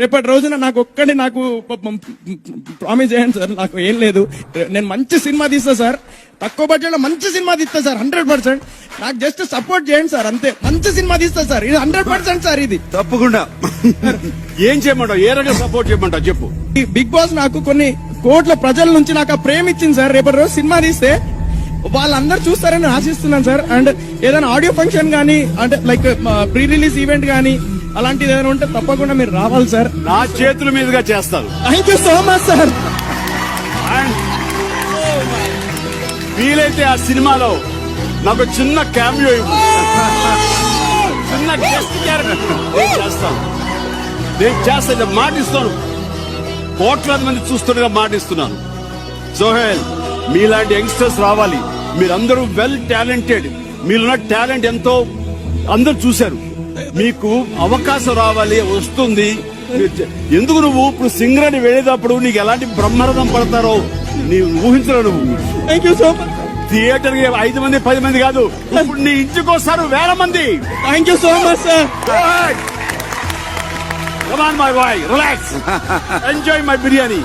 రేపటి రోజున నాకు ఒక్కడి నాకు ప్రామిస్ చేయండి సార్ నాకు ఏం లేదు. నేను మంచి సినిమా తీస్తా సార్. తక్కువ బడ్జెట్లో మంచి సినిమా తీస్తా సార్ హండ్రెడ్ పర్సెంట్. నాకు జస్ట్ సపోర్ట్ చేయండి సార్ అంతే. మంచి సినిమా తీస్తా సార్ ఇది హండ్రెడ్ పర్సెంట్ సార్ ఇది. తప్పకుండా. ఏం చేయమంటావు? ఏ రకంగా సపోర్ట్ చేయమంటావు? చెప్పు. ఈ బిగ్ బాస్ నాకు కొన్ని కోట్ల ప్రజల నుంచి నాకు ఆ ప్రేమ ఇచ్చింది సార్. రేపటి రోజు సినిమా తీస్తే వాళ్ళందరూ చూస్తారని ఆశిస్తున్నాను సార్. అండ్ ఏదైనా ఆడియో ఫంక్షన్ కానీ అంటే లైక్ ప్రీ రిలీజ్ ఈవెంట్ కానీ అలాంటిది ఏదైనా ఉంటే తప్పకుండా మీరు రావాలి సార్. నా చేతుల మీదుగా చేస్తాను thank you so much sir వీలైతే ఆ సినిమాలో నాకు చిన్న క్యామియో చిన్న గెస్ట్ క్యారెక్టర్ నేను చేస్తాను. నేను చేస్తాను మాటిస్తాను. కోట్లాది మంది చూస్తుండగా మాటిస్తున్నాను. సోహెల్ మీలాంటి యంగ్స్టర్స్ రావాలి. మీరందరూ వెల్ టాలెంటెడ్ మీరున్న టాలెంట్ ఎంతో అందరూ చూశారు. మీకు అవకాశం రావాలి వస్తుంది. ఎందుకు నువ్వు ఇప్పుడు సింగరేణి వెళ్ళేటప్పుడు నీకు ఎలాంటి బ్రహ్మరథం పడతారో నీవు ఊహించలేవు నువ్వు. Thank you so much theatre ఐదు మంది పది మంది కాదు. ఇప్పుడు నీ ఇంటికి వస్తారు వేల మంది. Thank you so much sir Come on, my boy, relax. Enjoy my biryani.